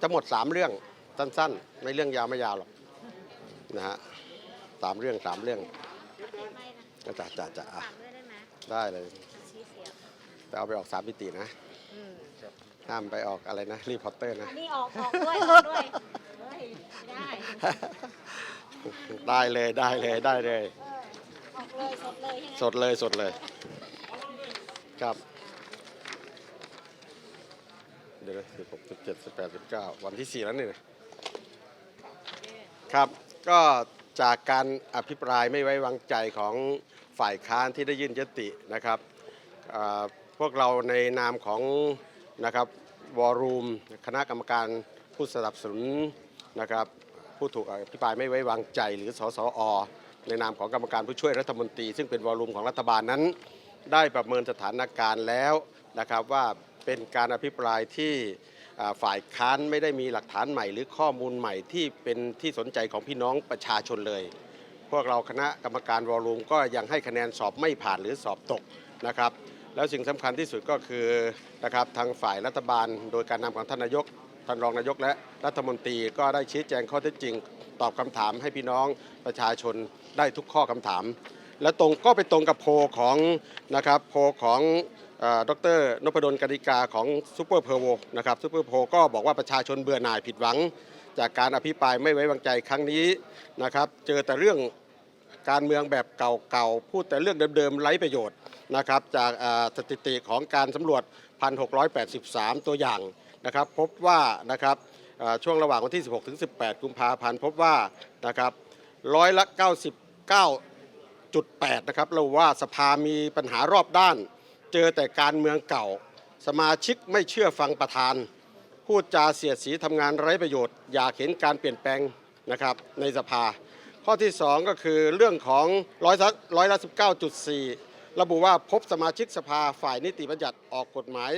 จะหมดสามเรื่องสั้นๆ ไม่เรื่องยาวไม่ยาวหรอกนะฮะสามเรื่องสามเรื่องไม่นะก็จะจะจะอะฝากด้วยได้ไหมได้เลยชี้เสียงแต่เอาไปออกสามมิตินะอืมห้ามไปออกอะไรนะรีพอร์เตอร์นะ อันนี้ออกออกด้วยออกด้วยเฮ้ยไม่ได้ ได้เลยได้เลยได้เลยเออออกเลย สดเลยใช่ไหม สดเลยสดเลย ครับ เดี๋ยวสิบหกสิบเจ็ดสิบแปดสิบเก้าวันที่สี่แล้วนี่นะครับก็จากการอภิปรายไม่ไว้วางใจของฝ่ายค้านที่ได้ยื่นยตินะครับพวกเราในนามของนะครับวอรูม คณะกรรมการผู้สนับสนุนนะครับผู้ถูกอภิปรายไม่ไว้วางใจหรือสสอ ในนามของกรรมการผู้ช่วยรัฐมนตรี ซึ่งเป็นวอลลุ่มของรัฐบาลนั้น ได้ประเมินสถานการณ์แล้วนะครับว่า เป็นการอภิปรายที่ฝ่ายค้านไม่ได้มีหลักฐานใหม่ หรือข้อมูลใหม่ที่เป็นที่สนใจของพี่น้องประชาชนเลย พวกเราคณะกรรมการวอลุ่มก็ยังให้คะแนนสอบไม่ผ่านหรือสอบตกนะครับแล้วสิ่งสำคัญที่สุดก็คือนะครับทางฝ่ายรัฐบาล โดยการนำของท่านนายกท่านรองนายกและรัฐมนตรีก็ได้ชี้แจงข้อเท็จจริง ตอบคำถามให้พี่น้องประชาชนได้ทุกข้อคำถาม และตรงก็ไปตรงกับโพของนะครับโพของ ดรนพดลกนิกาของซูเปอร์เพอร์โวนะครับซูเปอร์โพก็บอกว่าประชาชนเบื่อหน่ายผิดหวัง จากการอภิปรายไม่ไว้วางใจครั้งนี้นะครับ เจอแต่เรื่องการเมืองแบบเก่าๆ พูดแต่เรื่องเดิมๆไร้ประโยชน์นะครับ จากสถิติของการสำรวจ 1,683 ตัวอย่างนะครับ พบว่านะครับช่วงระหว่างวันที่ 16 ถึง 18 กุมภาพันธ์พบว่านะครับร้อยละ 99.8 นะครับเราว่าสภามีปัญหารอบด้าน เจอแต่การเมืองเก่า สมาชิกไม่เชื่อฟังประธาน พูดจาเสียดสีทำงานไร้ประโยชน์ อยากเห็นการเปลี่ยนแปลงนะครับในสภา ข้อที่ 2 ก็คือเรื่องของร้อยร้อยละ19.4ระบุว่าพบสมาชิกสภาฝ่ายนิติบัญญัติออกกฎหมาย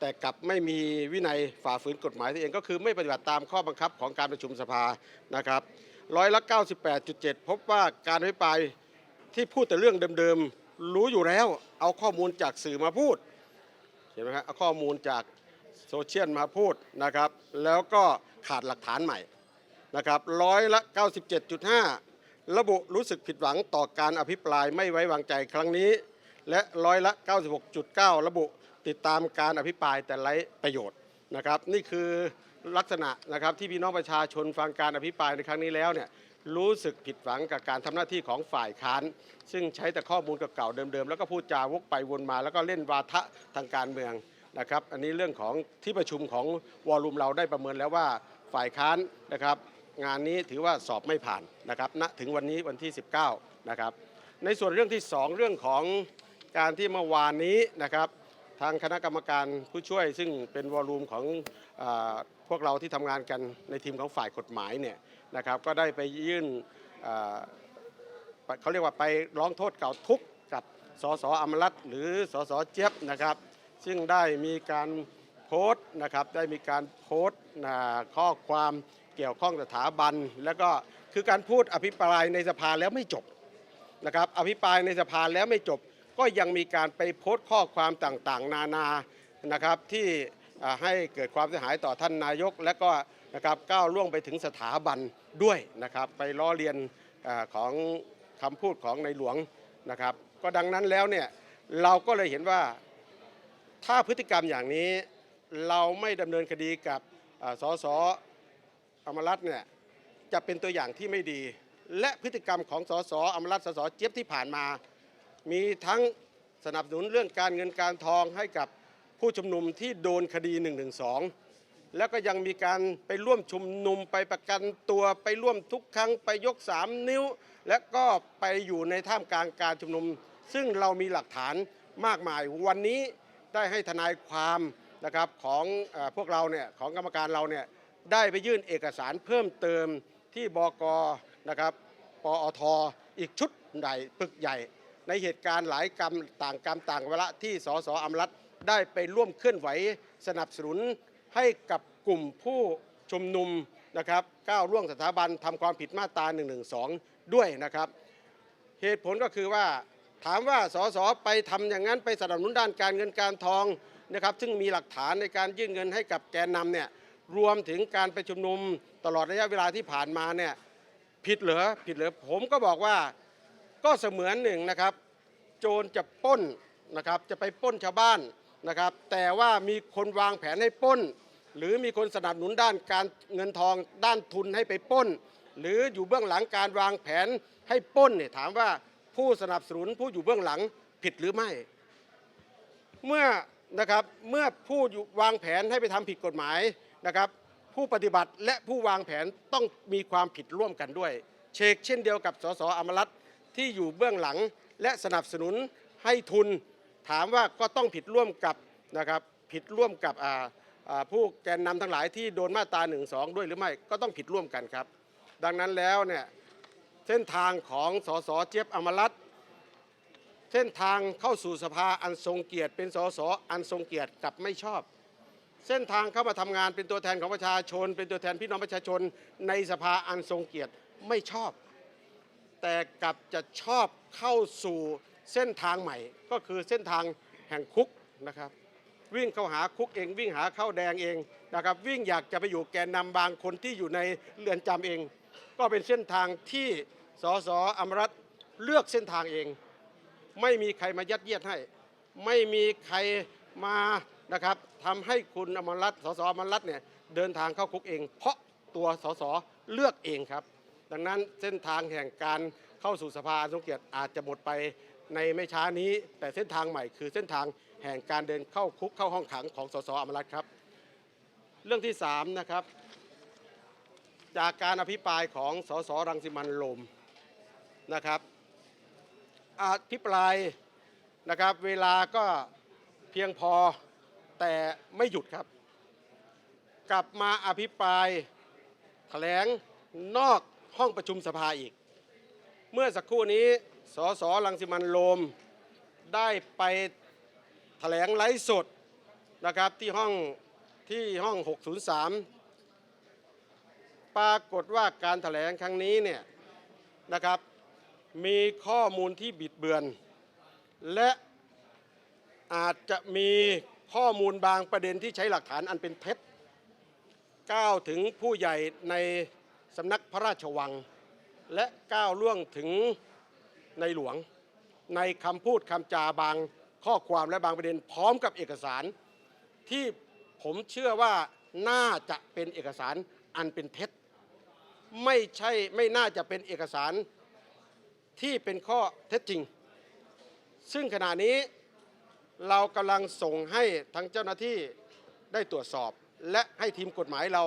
แต่กลับไม่มีวินัยฝ่าฝืนกฎหมายตัวเองก็คือไม่ปฏิบัติตามข้อบังคับของการประชุมสภานะครับร้อยละ 98.7 พบว่าการอภิปรายที่พูดแต่เรื่องเดิมๆ รู้อยู่แล้ว เอาข้อมูลจากสื่อมาพูดเห็นไหมครับเอาข้อมูลจากโซเชียลมาพูดนะครับ แล้วก็ขาดหลักฐานใหม่นะครับร้อยละ 97.5 ระบุรู้สึกผิดหวังต่อการอภิปรายไม่ไว้วางใจครั้งนี้ และร้อยละ 96.9 ระบุติดตามการอภิปรายแต่ไร้ประโยชน์นะครับ นี่คือลักษณะนะครับที่พี่น้องประชาชนฟังการอภิปรายในครั้งนี้แล้วเนี่ย รู้สึกผิดหวังกับการทำหน้าที่ของฝ่ายค้าน ซึ่งใช้แต่ข้อมูลเก่าๆเดิมๆ แล้วก็พูดจาวกไปวนมา แล้วก็เล่นวาทะทางการเมืองนะครับ อันนี้เรื่องของที่ประชุมของวอลลุ่มเราได้ประเมินแล้วว่าฝ่ายค้านนะครับ งานนี้ถือว่าสอบไม่ผ่านนะครับณถึงวันนี้วันที่ 19 นะครับ ในส่วนเรื่องที่ 2 เรื่องของการที่เมื่อวานนี้นะครับ ทางคณะกรรมการผู้ช่วยซึ่งเป็นวอลลุ่มของอพวกเราที่ทำงานกันในทีมของฝ่ายกฎหมายเนี่ยนะครับก็ได้ไปยื่นเขาเรียกว่าไปร้องโทษเก่าทุกกับสสอมรัตหรือสสเจี๊ยบนะครับซึ่งได้มีการโพสต์นะครับได้มีการโพสต์ข้อความเกี่ยวข้องสถาบัน แล้วก็คือการพูดอภิปรายในสภาแล้วไม่จบนะครับอภิปรายในสภาแล้วไม่จบ ก็ยังมีการไปโพสต์ข้อความต่างๆ นานานะครับที่ให้เกิดความเสียหายต่อท่านนายก และก็นะครับก้าวล่วงไปถึงสถาบันด้วยนะครับ ไปล้อเลียนอของคำพูดของในหลวงนะครับ ก็ดังนั้นแล้วเนี่ยเราก็เลยเห็นว่าถ้าพฤติกรรมอย่างนี้ เราไม่ดำเนินคดีกับอ่าสสอมรัตน์เนี่ยจะเป็นตัวอย่างที่ไม่ดี และพฤติกรรมของสสอมรัตน์สสเจี๊ยบที่ผ่านมา มีทั้งสนับสนุนเรื่องการเงินการทองให้กับผู้ชุมนุมที่โดนคดี1นึแล้วก็ยังมีการไปร่วมชุมนุมไปประกันตัวไปร่วมทุกครั้งไปยก 3 นิ้ว และก็ไปอยู่ในท่ามกลางการชุมนุม ซึ่งเรามีหลักฐานมากมาย วันนี้ได้ให้ทนายความนะครับของอพวกเราเนี่ยของกรรมการเราเนี่ยได้ไปยื่นเอกสารเพิ่มเติมที่บกนะครับปอทอีกชุดใหญ่ปึกใหญ่ ในเหตุการณ์หลายกรรมต่างกรรมต่างเวลาที่สสอมรัตได้ไปร่วมเคลื่อนไหวสนับสนุนให้กับกลุ่มผู้ชุมนุมนะครับก้าวล่วงสถาบันทำความผิดมาตรา1นึด้วยนะครับ เหตุผลก็คือว่าถามว่าสสไปทำอย่างนั้นไปสนับสนุนด้านการเงินการทองนะครับซึ่งมีหลักฐานในการยื่นเงินให้กับแกนนำเนี่ยรวมถึงการไปชุมนุมตลอดระยะเวลาที่ผ่านมาเนี่ยผิดเหรอผิดเหรอผมก็บอกว่า ก็เสมือนหนึ่งนะครับ โจรจะป้นนะครับจะไปป้นชาวบ้านนะครับ แต่ว่ามีคนวางแผนให้ป้น หรือมีคนสนับสนุนด้านการเงินทองด้านทุนให้ไปป้น หรืออยู่เบื้องหลังการวางแผนให้ป้นเนี่ยถามว่าผู้สนับสนุนผู้อยู่เบื้องหลังผิดหรือไม่ เมื่อนะครับเมื่อผู้อยู่วางแผนให้ไปทำผิดกฎหมายนะครับ ผู้ปฏิบัติและผู้วางแผนต้องมีความผิดร่วมกันด้วย เชกเช่นเดียวกับสสอมรัตน์ ที่อยู่เบื้องหลังและสนับสนุนให้ทุน ถามว่าก็ต้องผิดร่วมกับนะครับผิดร่วมกับผู้แกนนำทั้งหลายที่โดนมาตรา1นึด้วยหรือไม่ก็ต้องผิดร่วมกันครับ ดังนั้นแล้วเนี่ยเส้นทางของสสเจี๊ยบอมรัตเส้นทางเข้าสู่สภาอันทรงเกียรติ เป็นสสอันทรงเกียรติกับไม่ชอบ เส้นทางเข้ามาทำงานเป็นตัวแทนของประชาชน เป็นตัวแทนพี่น้องประชาชน ในสภาอันทรงเกียรติไม่ชอบ แต่กลับจะชอบเข้าสู่เส้นทางใหม่ ก็คือเส้นทางแห่งคุกนะครับ วิ่งเข้าหาคุกเอง วิ่งหาเข้าแดงเองนะครับวิ่งอยากจะไปอยู่แกนนำบางคนที่อยู่ในเรือนจำเอง ก็เป็นเส้นทางที่สสอมรัตเลือกเส้นทางเอง ไม่มีใครมายัดเยียดให้ ไม่มีใครมานะครับทำให้คุณอมรัตสสอมรัตเนี่ยเดินทางเข้าคุกเอง เพราะตัวสสเลือกเองครับ ดังนั้นเส้นทางแห่งการเข้าสู่สภาอันทรงเกียรติอาจจะหมดไปในไม่ช้านี้ แต่เส้นทางใหม่คือเส้นทางแห่งการเดินเข้าคุกเข้าห้องขังของสสอมรัตน์ครับ เรื่องที่สามนะครับจากการอภิปรายของสสรังสิมันต์โรมนะครับอภิปรายนะครับเวลาก็เพียงพอแต่ไม่หยุดครับ กลับมาอภิปรายแถลงนอก ห้องประชุมสภาอีก เมื่อสักครู่นี้สสลังสิมันโรมได้ไปแถลงไลฟ์สดนะครับที่ห้องที่ห้อง 603 ปรากฏว่าการแถลงครั้งนี้เนี่ยนะครับมีข้อมูลที่บิดเบือน และอาจจะมีข้อมูลบางประเด็นที่ใช้หลักฐานอันเป็นเท็จก้าวถึงผู้ใหญ่ใน สำนักพระราชวัง และก้าวล่วงถึงในหลวง ในคำพูดคำจาบางข้อความและบางประเด็นพร้อมกับเอกสาร ที่ผมเชื่อว่าน่าจะเป็นเอกสารอันเป็นเท็จ ไม่ใช่ไม่น่าจะเป็นเอกสารที่เป็นข้อเท็จจริง ซึ่งขณะนี้เรากำลังส่งให้ทั้งเจ้าหน้าที่ได้ตรวจสอบ และให้ทีมกฎหมายเรา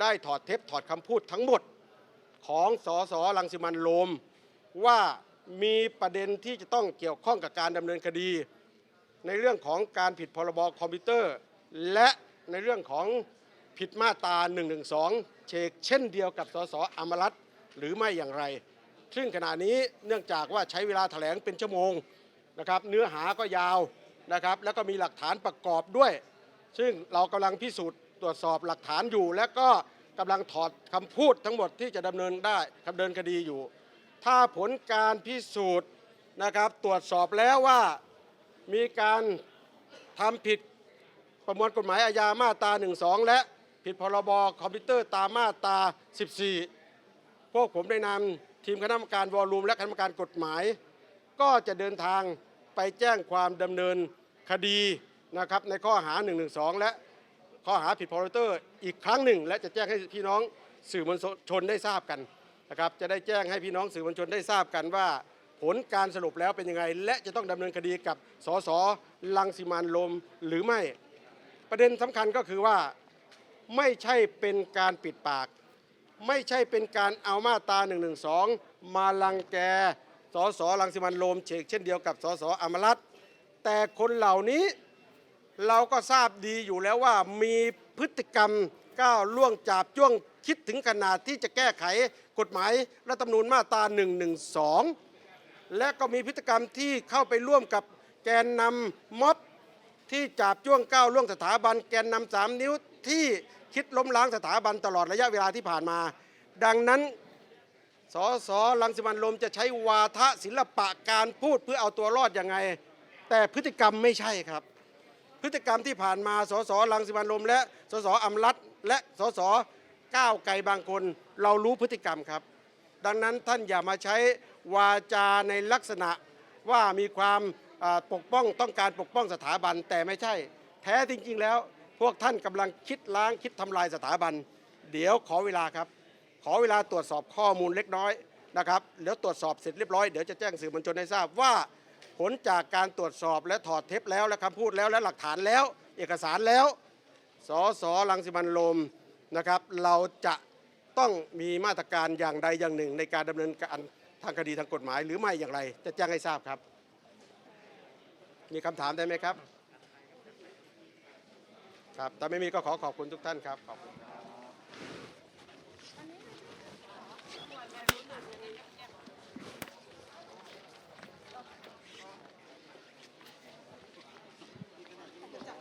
ได้ถอดเทปถอดคำพูดทั้งหมดของสอสอลังสิมันโรมว่ามีประเด็นที่จะต้องเกี่ยวข้องกับการดำเนินคดี ในเรื่องของการผิดพรบคอมพิวเตอร์ และในเรื่องของผิดมาตรา112เชกเช่นเดียวกับสสอมรัตหรือไม่อย่างไร ซึ่งขณะนี้เนื่องจากว่าใช้เวลาแถลงเป็นชั่วโมงนะครับเนื้อหาก็ยาวนะครับแล้วก็มีหลักฐานประกอบด้วย ซึ่งเรากำลังพิสูจน์ ตรวจสอบหลักฐานอยู่ และก็กำลังถอดคำพูดทั้งหมดที่จะดำเนินได้ดำเนินคดีอยู่ ถ้าผลการพิสูจน์นะครับตรวจสอบแล้วว่ามีการทำผิดประมวลกฎหมายอาญามาตรา 12 และผิดพรบคอมพิวเตอร์ตามมาตรา 14 พวกผมได้นำทีมคณะกรรมการวอลลุ่มและคณะกรรมการกฎหมาย ก็จะเดินทางไปแจ้งความดำเนินคดีนะครับในข้อหา 112 และ ข้อหาผิดพรบคอมพิวเตอร์อีกครั้งหนึ่ง และจะแจ้งให้พี่น้องสื่อมวลชนได้ทราบกันนะครับจะได้แจ้งให้พี่น้องสื่อมวลชนได้ทราบกันว่า ผลการสรุปแล้วเป็นยังไง และจะต้องดำเนินคดีกับสสลังสิมันต์โรมหรือไม่ ประเด็นสำคัญก็คือว่าไม่ใช่เป็นการปิดปาก ไม่ใช่เป็นการเอามาตรา1นึมาลังแกสสลังสิมันต์โรมเชกเช่นเดียวกับสสอมรัตแต่คนเหล่านี้ เราก็ทราบดีอยู่แล้วว่ามีพฤติกรรมก้าวล่วงจับจ้วงคิดถึงขนาดที่จะแก้ไขกฎหมายรัฐธรรมนูญมาตรา1นึและก็มีพฤติกรรมที่เข้าไปร่วมกับแกนนำม็อบที่จับจ้วงก้าวล่วงสถาบัน แกนนำสามนิ้วที่คิดล้มล้างสถาบันตลอดระยะเวลาที่ผ่านมา ดังนั้นสสลังสิมันต์โรมจะใช้วาทะศิลปะการพูดเพื่อเอาตัวรอดยังไง แต่พฤติกรรมไม่ใช่ครับ พฤติกรรมที่ผ่านมาสสรังสิมันต์โรมและสสอำรัตและสสก้าวไกลบางคน เรารู้พฤติกรรมครับ ดังนั้นท่านอย่ามาใช้วาจาในลักษณะว่ามีความปกป้องต้องการปกป้องสถาบันแต่ไม่ใช่ แท้จริง ๆ แล้ว พวกท่านกำลังคิดล้างคิดทำลายสถาบัน เดี๋ยวขอเวลาครับ ขอเวลาตรวจสอบข้อมูลเล็กน้อยนะครับแล้วตรวจสอบเสร็จเรียบร้อยเดี๋ยวจะแจ้งสื่อมวลชนให้ทราบว่า ลจากการตรวจสอบและถอดเทปแล้วและคำพูดแล้วและหลักฐานแล้ว เอกสารแล้วสสรังสิมันต์โรมนะครับ เราจะต้องมีมาตรการอย่างใดอย่างหนึ่ง ในการดำเนินการทางคดีทางกฎหมาย หรือไม่อย่างไร จะแจ้งให้ทราบครับ มีคำถามได้ไหมครับ ครับถ้าไม่มีก็ขอขอบคุณทุกท่านครับขอบคุณ